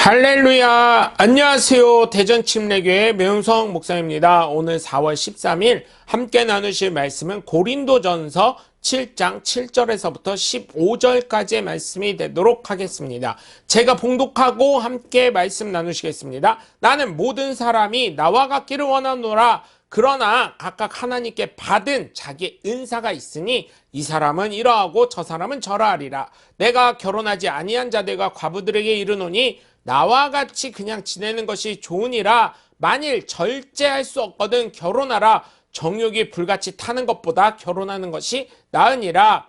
할렐루야! 안녕하세요. 대전 침례교회 매운성 목사입니다. 오늘 4월 13일 함께 나누실 말씀은 고린도전서 7장 7절에서부터 15절까지의 말씀이 되도록 하겠습니다. 제가 봉독하고 함께 말씀 나누시겠습니다. 나는 모든 사람이 나와 같기를 원하노라. 그러나 각각 하나님께 받은 자기 은사가 있으니 이 사람은 이러하고 저 사람은 저러하리라. 내가 결혼하지 아니한 자들과 과부들에게 이르노니 나와 같이 그냥 지내는 것이 좋으니라. 만일 절제할 수 없거든 결혼하라. 정욕이 불같이 타는 것보다 결혼하는 것이 나으니라.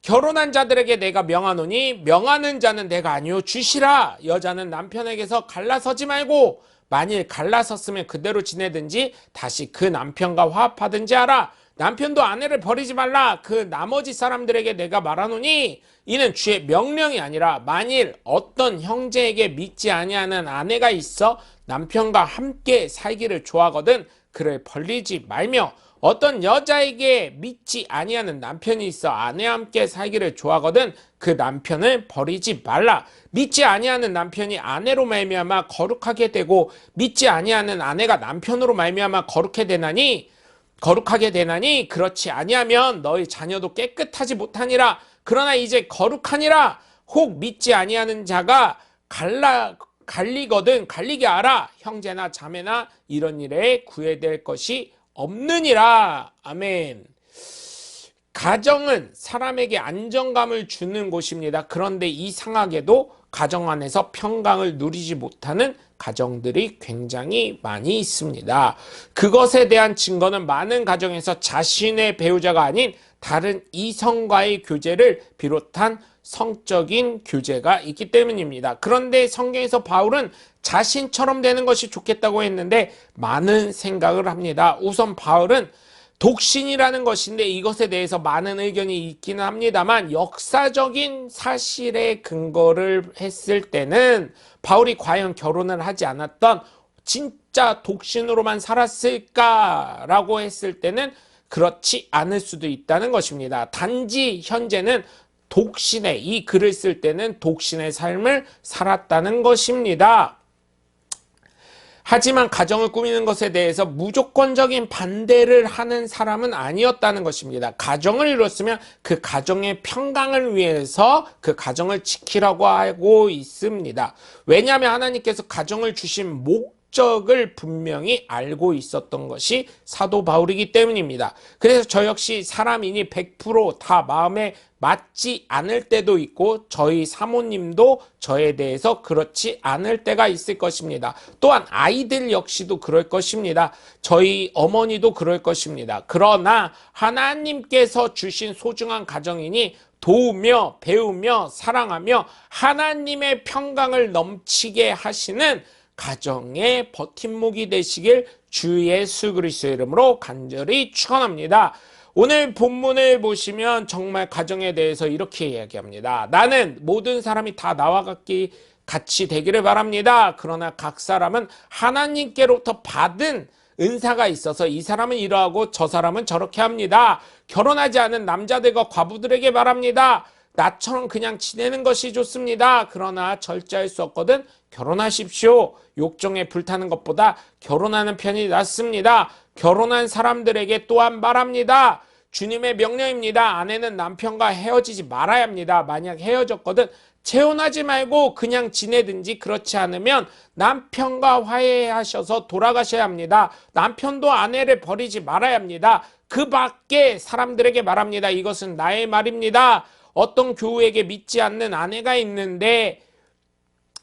결혼한 자들에게 내가 명하노니 명하는 자는 내가 아니요 주시라. 여자는 남편에게서 갈라서지 말고 만일 갈라섰으면 그대로 지내든지 다시 그 남편과 화합하든지 하라. 남편도 아내를 버리지 말라. 그 나머지 사람들에게 내가 말하노니 이는 주의 명령이 아니라 만일 어떤 형제에게 믿지 아니하는 아내가 있어 남편과 함께 살기를 좋아하거든 그를 벌리지 말며 어떤 여자에게 믿지 아니하는 남편이 있어 아내와 함께 살기를 좋아하거든 그 남편을 버리지 말라. 믿지 아니하는 남편이 아내로 말미암아 거룩하게 되고 믿지 아니하는 아내가 남편으로 말미암아 거룩해 되나니 거룩하게 되나니 그렇지 아니하면 너희 자녀도 깨끗하지 못하니라. 그러나 이제 거룩하니라. 혹 믿지 아니하는 자가 갈라 갈리거든 갈리게 알아. 형제나 자매나 이런 일에 구애될 것이 없느니라. 아멘. 가정은 사람에게 안정감을 주는 곳입니다. 그런데 이상하게도 가정 안에서 평강을 누리지 못하는 가정들이 굉장히 많이 있습니다. 그것에 대한 증거는 많은 가정에서 자신의 배우자가 아닌 다른 이성과의 교제를 비롯한 성적인 교제가 있기 때문입니다. 그런데 성경에서 바울은 자신처럼 되는 것이 좋겠다고 했는데 많은 생각을 합니다. 우선 바울은 독신이라는 것인데 이것에 대해서 많은 의견이 있기는 합니다만 역사적인 사실의 근거를 했을 때는 바울이 과연 결혼을 하지 않았던 진짜 독신으로만 살았을까라고 했을 때는 그렇지 않을 수도 있다는 것입니다. 단지 현재는 독신의 이 글을 쓸 때는 독신의 삶을 살았다는 것입니다. 하지만 가정을 꾸미는 것에 대해서 무조건적인 반대를 하는 사람은 아니었다는 것입니다. 가정을 이뤘으면 그 가정의 평강을 위해서 그 가정을 지키라고 하고 있습니다. 왜냐하면 하나님께서 가정을 주신 목 목적을 분명히 알고 있었던 것이 사도 바울이기 때문입니다. 그래서 저 역시 사람이니 100%다 마음에 맞지 않을 때도 있고 저희 사모님도 저에 대해서 그렇지 않을 때가 있을 것입니다. 또한 아이들 역시도 그럴 것입니다. 저희 어머니도 그럴 것입니다. 그러나 하나님께서 주신 소중한 가정이니 도우며 배우며 사랑하며 하나님의 평강을 넘치게 하시는 가정의 버팀목이 되시길 주 예수 그리스도의 이름으로 간절히 축원합니다. 오늘 본문을 보시면 정말 가정에 대해서 이렇게 이야기합니다. 나는 모든 사람이 다 나와 같기 같이 되기를 바랍니다. 그러나 각 사람은 하나님께로부터 받은 은사가 있어서 이 사람은 이러하고 저 사람은 저렇게 합니다. 결혼하지 않은 남자들과 과부들에게 말합니다. 나처럼 그냥 지내는 것이 좋습니다. 그러나 절제할 수 없거든 결혼하십시오. 욕정에 불타는 것보다 결혼하는 편이 낫습니다. 결혼한 사람들에게 또한 말합니다. 주님의 명령입니다. 아내는 남편과 헤어지지 말아야 합니다. 만약 헤어졌거든 재혼하지 말고 그냥 지내든지 그렇지 않으면 남편과 화해하셔서 돌아가셔야 합니다. 남편도 아내를 버리지 말아야 합니다. 그 밖에 사람들에게 말합니다. 이것은 나의 말입니다. 어떤 교우에게 믿지 않는 아내가 있는데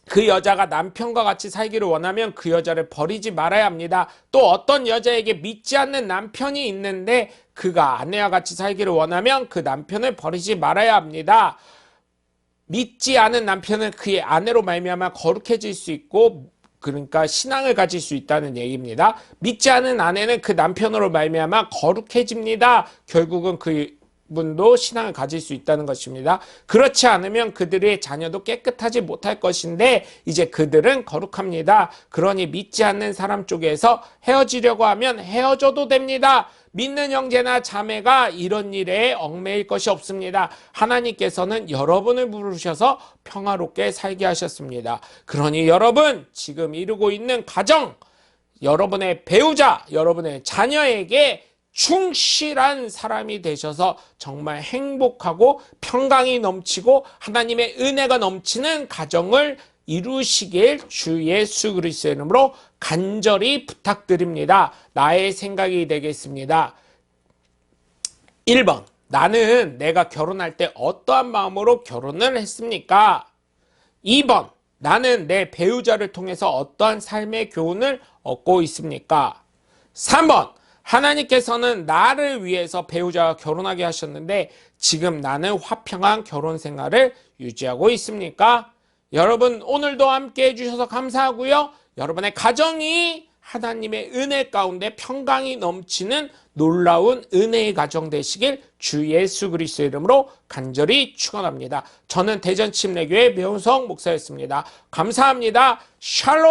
그 여자가 남편과 같이 살기를 원하면 그 여자를 버리지 말아야 합니다. 또 어떤 여자에게 믿지 않는 남편이 있는데 그가 아내와 같이 살기를 원하면 그 남편을 버리지 말아야 합니다. 믿지 않은 남편은 그의 아내로 말미암아 거룩해질 수 있고 그러니까 신앙을 가질 수 있다는 얘기입니다. 믿지 않은 아내는 그 남편으로 말미암아 거룩해집니다. 결국은 그 분도 신앙을 가질 수 있다는 것입니다. 그렇지 않으면 그들의 자녀도 깨끗하지 못할 것인데 이제 그들은 거룩합니다. 그러니 믿지 않는 사람 쪽에서 헤어지려고 하면 헤어져도 됩니다. 믿는 형제나 자매가 이런 일에 얽매일 것이 없습니다. 하나님께서는 여러분을 부르셔서 평화롭게 살게 하셨습니다. 그러니 여러분 지금 이루고 있는 가정 여러분의 배우자, 여러분의 자녀에게 충실한 사람이 되셔서 정말 행복하고 평강이 넘치고 하나님의 은혜가 넘치는 가정을 이루시길 주 예수 그리스도의 이름으로 간절히 부탁드립니다. 나의 생각이 되겠습니다. 1번. 나는 내가 결혼할 때 어떠한 마음으로 결혼을 했습니까? 2번. 나는 내 배우자를 통해서 어떠한 삶의 교훈을 얻고 있습니까? 3번. 하나님께서는 나를 위해서 배우자와 결혼하게 하셨는데 지금 나는 화평한 결혼 생활을 유지하고 있습니까? 여러분 오늘도 함께 해주셔서 감사하고요. 여러분의 가정이 하나님의 은혜 가운데 평강이 넘치는 놀라운 은혜의 가정 되시길 주 예수 그리스도 이름으로 간절히 축원합니다. 저는 대전 침례교회 배운성 목사였습니다. 감사합니다. 샬롬